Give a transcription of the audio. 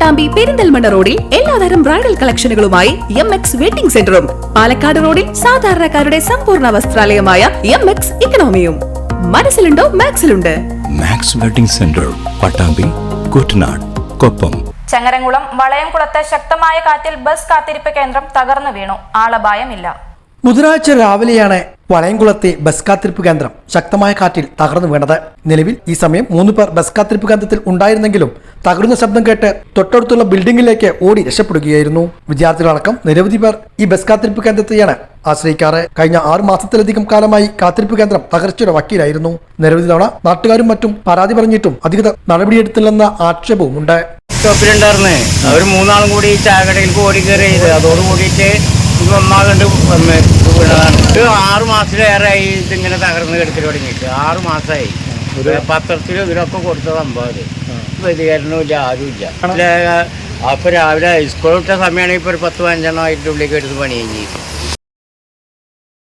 പട്ടാമ്പി പെരിന്തൽമണ്ണ റോഡിൽ എല്ലാതരം ബ്രൈഡൽ കളക്ഷനുകളുമായി എം എക്സ് വെഡിംഗ് സെന്ററും. പാലക്കാട് റോഡിൽ സാധാരണക്കാരുടെ സമ്പൂർണ വസ്ത്രാലയമായ എം എക്സ് ഇക്കണോമിയും. മനസ്സിലുണ്ടോ? മാക്സിലുണ്ട്. Max wedding centre Pattambi Kuttanad Koppam. Changaramkulam വളയംകുളത്ത് ശക്തമായ കാറ്റിൽ ബസ് കാത്തിരിപ്പ് കേന്ദ്രം തകർന്നു വീണു. ആളപായമില്ല. ബുധനാഴ്ച രാവിലെയാണ് വളയംകുളത്തെ ബസ് കാത്തിരിപ്പ് കേന്ദ്രം ശക്തമായ കാറ്റിൽ തകർന്നു വീണത്. നിലവിൽ ഈ സമയം മൂന്ന് പേർ ബസ് കാത്തിരിപ്പ് കേന്ദ്രത്തിൽ ഉണ്ടായിരുന്നെങ്കിലും തകർന്ന ശബ്ദം കേട്ട് തൊട്ടടുത്തുള്ള ബിൽഡിംഗിലേക്ക് ഓടി രക്ഷപ്പെടുകയായിരുന്നു. വിദ്യാർത്ഥികളടക്കം നിരവധി പേർ ഈ ബസ് കാത്തിരിപ്പ് കേന്ദ്രത്തെയാണ് ആശ്രയിക്കാറ്. കഴിഞ്ഞ ആറു മാസത്തിലധികം കാലമായി കാത്തിരിപ്പ് കേന്ദ്രം തകർച്ചയുടെ വക്കീലായിരുന്നു. നിരവധി തവണ നാട്ടുകാരും മറ്റും പരാതി പറഞ്ഞിട്ടും അധികൃതർ നടപടിയെടുത്തില്ലെന്ന ആക്ഷേപവുമുണ്ട്. സ്റ്റോപ്പിലുണ്ടായിരുന്നേ അവർ കൂടി ഓടി ആറ് മാസത്തിലേറെയായി ഇതിങ്ങനെ തകർന്ന് കിടക്കൽ തുടങ്ങിയിട്ട്. ആറു മാസമായി പത്രത്തിൽ ഇതിനൊക്കെ കൊടുത്ത സംഭവം പ്രതികരണമില്ല ആരുമില്ല. അപ്പൊ രാവിലെ സ്കൂൾ വിട്ട സമയമാണെങ്കിൽ ഇപ്പൊ ഒരു പത്ത് പതിനഞ്ചെണ്ണം ആയിട്ട് ഉള്ളിലേക്ക് എടുത്ത് പണി കഴിഞ്ഞ്